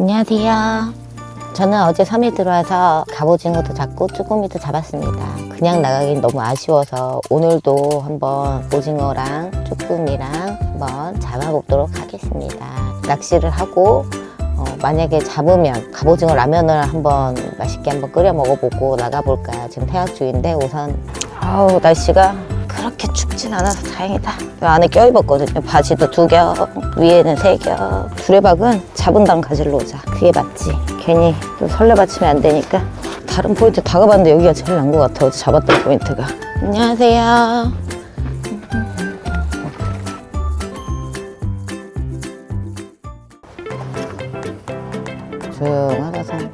안녕하세요. 저는 어제 섬에 들어와서 갑오징어도 잡고 쭈꾸미도 잡았습니다. 그냥 나가긴 너무 아쉬워서 오늘도 한번 오징어랑 쭈꾸미랑 한번 잡아보도록 하겠습니다. 낚시를 하고 어, 만약에 잡으면 갑오징어 라면을 한번 맛있게 한번 끓여 먹어보고 나가볼까 지금 태학 중인데 우선 아우 날씨가 그렇게 춥진 않아서 다행이다. 안에 껴입었거든요. 바지도 두 겹, 위에는 세 겹. 두레박은 잡은 당 가지러 오자. 그게 맞지. 괜히 또 설레받치면 안 되니까. 다른 포인트 다 가봤는데 여기가 제일 난 것 같아. 어제 잡았던 포인트가. 안녕하세요. 조용하다 산.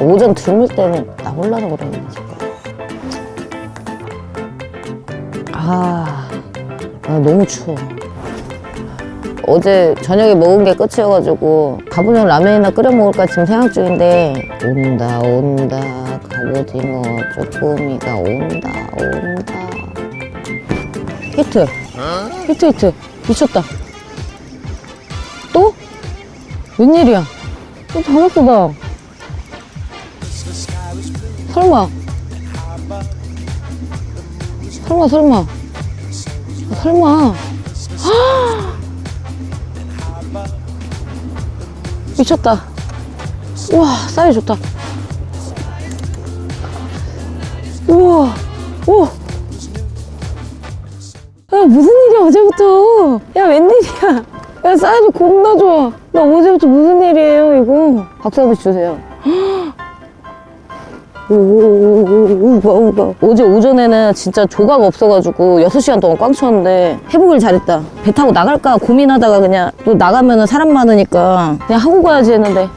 오전 들물 때는 나 홀라서 그러는지. 아, 아 너무 추워. 어제 저녁에 먹은 게 끝이어가지고 가보는 라면이나 끓여 먹을까 지금 생각 중인데 온다 온다. 갑오징어 쪼꼬미가 온다 온다. 히트. 히트 히트. 미쳤다. 또? 웬일이야? 또 잡았어 나 설마. 설마 설마. 설마. 아! 미쳤다. 우와, 사이 좋다. 우와, 오! 야, 무슨 일이야, 어제부터. 야, 웬일이야. 야, 사이즈 겁나 좋아. 나 어제부터 무슨 일이에요, 이거. 박수 한번 주세요. 우바 우바 어제 오전에는 진짜 조각 없어가지고 6시간 동안 꽝 쳤는데 회복을 잘했다. 배 타고 나갈까 고민하다가 그냥 또 나가면 은 사람 많으니까 그냥 하고 가야지 했는데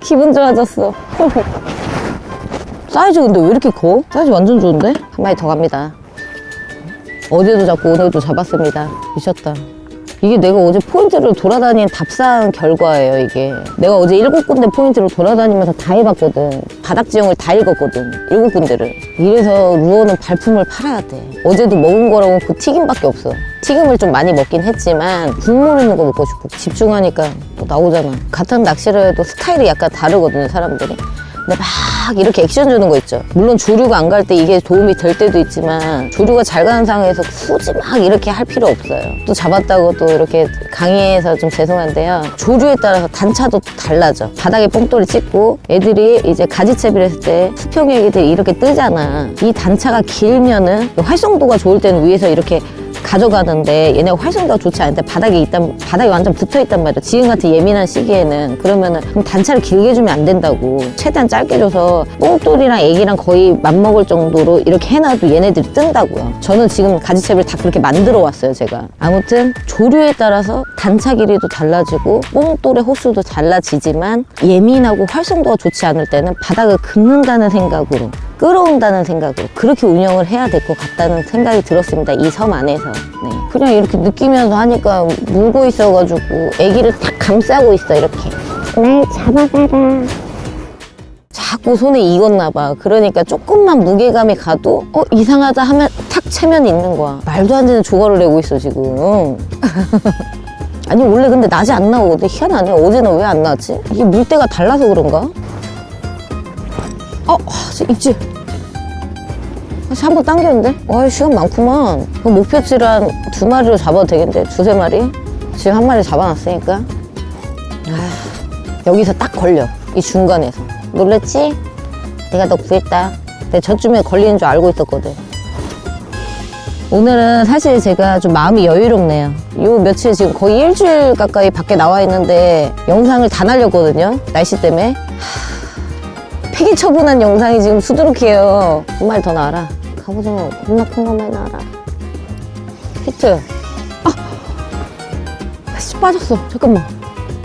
기분 좋아졌어. 사이즈 근데 왜 이렇게 커? 사이즈 완전 좋은데? 한 마리 더 갑니다. 어제도 잡고 오늘도 잡았습니다. 미쳤다. 이게 내가 어제 포인트를 돌아다닌 답사한 결과예요, 이게. 내가 어제 일곱 군데 포인트를 돌아다니면서 다 해봤거든. 바닥 지형을 다 읽었거든. 일곱 군데를. 이래서 루어는 발품을 팔아야 돼. 어제도 먹은 거라고 그 튀김밖에 없어. 튀김을 좀 많이 먹긴 했지만 국물 있는 거 먹고 싶고 집중하니까 또 나오잖아. 같은 낚시를 해도 스타일이 약간 다르거든요, 사람들이. 근데 막 이렇게 액션 주는 거 있죠. 물론 조류가 안 갈 때 이게 도움이 될 때도 있지만 조류가 잘 가는 상황에서 굳이 막 이렇게 할 필요 없어요. 또 잡았다고 또 이렇게 강의해서 좀 죄송한데요. 조류에 따라서 단차도 달라져. 바닥에 뽕돌이 찍고 애들이 이제 가지채비를 했을 때 수평 애기들이 이렇게 뜨잖아. 이 단차가 길면은 활성도가 좋을 때는 위에서 이렇게 가져가는데 얘네가 활성도가 좋지 않은데 바닥에 있단 바닥에 완전 붙어 있단 말이야. 지금 같은 예민한 시기에는 그러면은 그럼 단차를 길게 주면 안 된다고. 최대한 짧게 줘서 뽕돌이랑 애기랑 거의 맞먹을 정도로 이렇게 해놔도 얘네들이 뜬다고요. 저는 지금 가지채비를 다 그렇게 만들어 왔어요, 제가. 아무튼 조류에 따라서 단차 길이도 달라지고 뽕돌의 호수도 달라지지만 예민하고 활성도가 좋지 않을 때는 바닥을 긁는다는 생각으로 끌어온다는 생각으로 그렇게 운영을 해야 될 것 같다는 생각이 들었습니다. 이 섬 안에서. 네. 그냥 이렇게 느끼면서 하니까 물고 있어가지고 아기를 탁 감싸고 있어, 이렇게. 날 잡아가라. 자꾸 손에 익었나 봐. 그러니까 조금만 무게감이 가도 어 이상하다 하면 탁 채면 있는 거야. 말도 안 되는 조각을 내고 있어 지금. 아니 원래 근데 낮에 안 나오거든. 희한하네. 어제는 왜 안 나왔지? 이게 물때가 달라서 그런가? 어, 아, 저 입질. 다시 한번 당겼는데? 와, 시간 많구만. 그 목표치를 한두 마리로 잡아도 되겠는데? 두세 마리? 지금 한 마리 잡아놨으니까. 아, 여기서 딱 걸려. 이 중간에서. 놀랬지? 내가 너 구했다. 내가 저쯤에 걸리는 줄 알고 있었거든. 오늘은 사실 제가 좀 마음이 여유롭네요. 요 며칠 지금 거의 일주일 가까이 밖에 나와 있는데 영상을 다 날렸거든요. 날씨 때문에. 하, 폐기 처분한 영상이 지금 수두룩해요. 한 마리 더 나와라. 갑오징어 겁나 큰 것만 나와라. 히트. 아! 씨, 빠졌어. 잠깐만.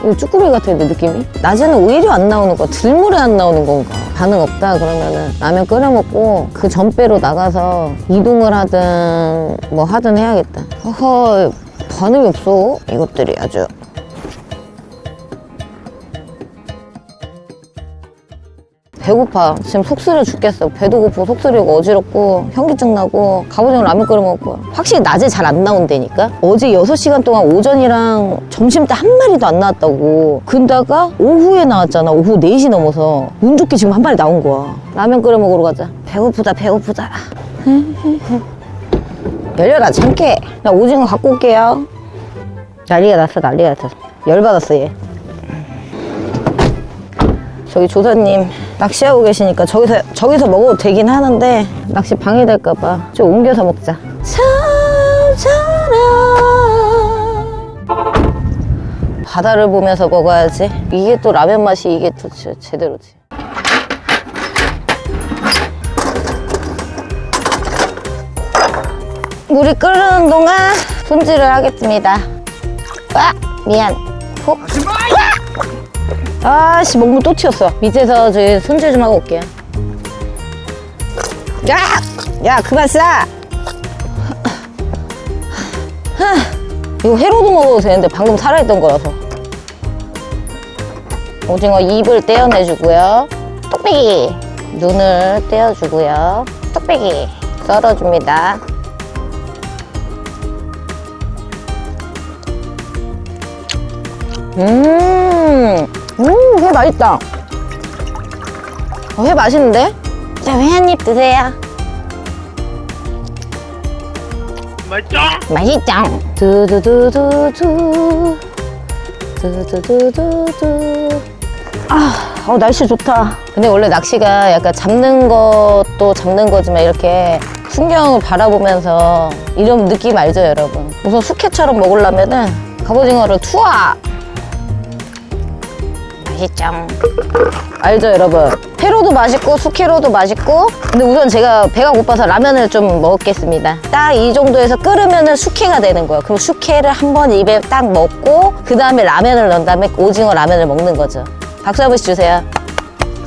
이거 쭈꾸미 같은데 느낌이? 낮에는 오히려 안 나오는 거 들물에 안 나오는 건가? 반응 없다 그러면은 라면 끓여 먹고 그 전배로 나가서 이동을 하든 뭐 하든 해야겠다. 허허 반응이 없어 이것들이 아주. 배고파. 지금 속 쓰려 죽겠어. 배도 고프고 속 쓰리고 어지럽고 현기증 나고 갑오징어 라면 끓여 먹고 확실히 낮에 잘 안 나온다니까. 어제 6시간 동안 오전이랑 점심 때 한 마리도 안 나왔다고. 근다가 오후에 나왔잖아. 오후 4시 넘어서. 운 좋게 지금 한 마리 나온 거야. 라면 끓여 먹으러 가자. 배고프다 배고프다. 열려라 참깨. 나 오징어 갖고 올게요. 난리가 났어 난리가 났어. 열받았어 얘. 저기 조사님 낚시하고 계시니까 저기서 저기서 먹어도 되긴 하는데 낚시 방해될까봐 좀 옮겨서 먹자. 바다를 보면서 먹어야지. 이게 또 라면 맛이 이게 또 제- 제대로지. 물이 끓는 동안 손질을 하겠습니다. 아 미안. 푹. 아씨 먹물 또 튀었어. 밑에서 저기 손질 좀 하고 올게요 야! 야 그만 싸! 이거 회로도 먹어도 되는데 방금 살아있던 거라서. 오징어 입을 떼어내주고요. 뚝배기! 눈을 떼어주고요. 뚝배기! 썰어줍니다. 음, 음, 회 맛있다. 어, 회 맛있는데? 자, 회 한 입 드세요. 맛있죠? 맛있죠? 두두두두두. 두두두두두. 아, 어, 날씨 좋다. 근데 원래 낚시가 약간 잡는 것도 잡는 거지만 이렇게 풍경을 바라보면서 이런 느낌 알죠, 여러분? 우선 숙회처럼 먹으려면은 갑오징어를 투하! 맛있죠? 알죠, 여러분? 회로도 맛있고 숙회로도 맛있고 근데 우선 제가 배가 고파서 라면을 좀 먹겠습니다. 딱 이 정도에서 끓으면은 숙회가 되는 거예요. 그럼 숙회를 한 번 입에 딱 먹고 그 다음에 라면을 넣은 다음에 오징어 라면을 먹는 거죠. 박수 한 번씩 주세요.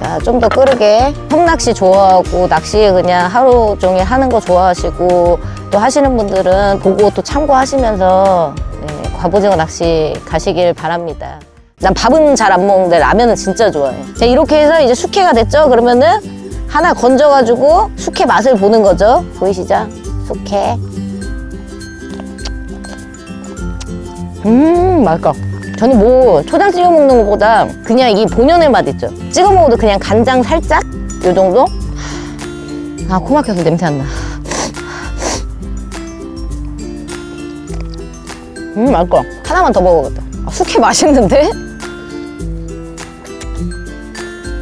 자, 좀더 끓게. 형낚시 좋아하고 낚시 그냥 하루 종일 하는 거 좋아하시고 또 하시는 분들은 보고 또 참고하시면서 네, 갑오징어 낚시 가시길 바랍니다. 난 밥은 잘 안 먹는데 라면은 진짜 좋아해. 자, 이렇게 해서 이제 숙회가 됐죠? 그러면은 하나 건져가지고 숙회 맛을 보는 거죠. 보이시죠? 숙회. 음, 맛있다. 저는 뭐 초장 찍어 먹는 것보다 그냥 이 본연의 맛 있죠. 찍어 먹어도 그냥 간장 살짝 요 정도. 아, 코 막혀서 냄새 안 나. 음, 맛있다. 하나만 더 먹어야겠다. 아, 숙회 맛있는데?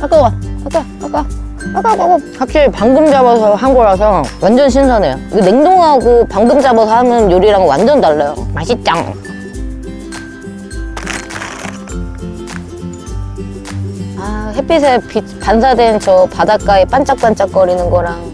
아까워, 아까, 아까, 아까, 아까. 확실히 방금 잡아서 한 거라서 완전 신선해요. 이거 냉동하고 방금 잡아서 하는 요리랑 완전 달라요. 맛있짱. 아, 햇빛에 빛 반사된 저 바닷가에 반짝반짝거리는 거랑